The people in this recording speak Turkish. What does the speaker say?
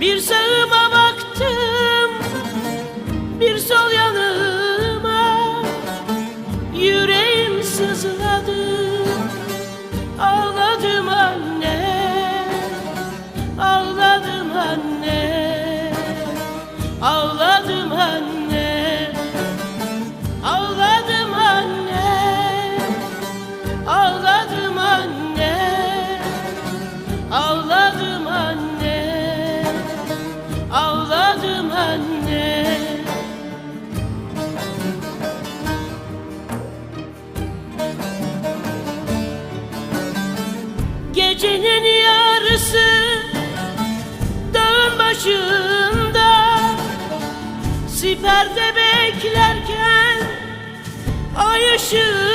Bir sağıma baktım Bir sol yanıma Yüreğim sızladı. Ağladım anne Ağladım anne Ağladım anne. Gecenin yarısı Dağın başında. Siperde beklerken Ay ışığında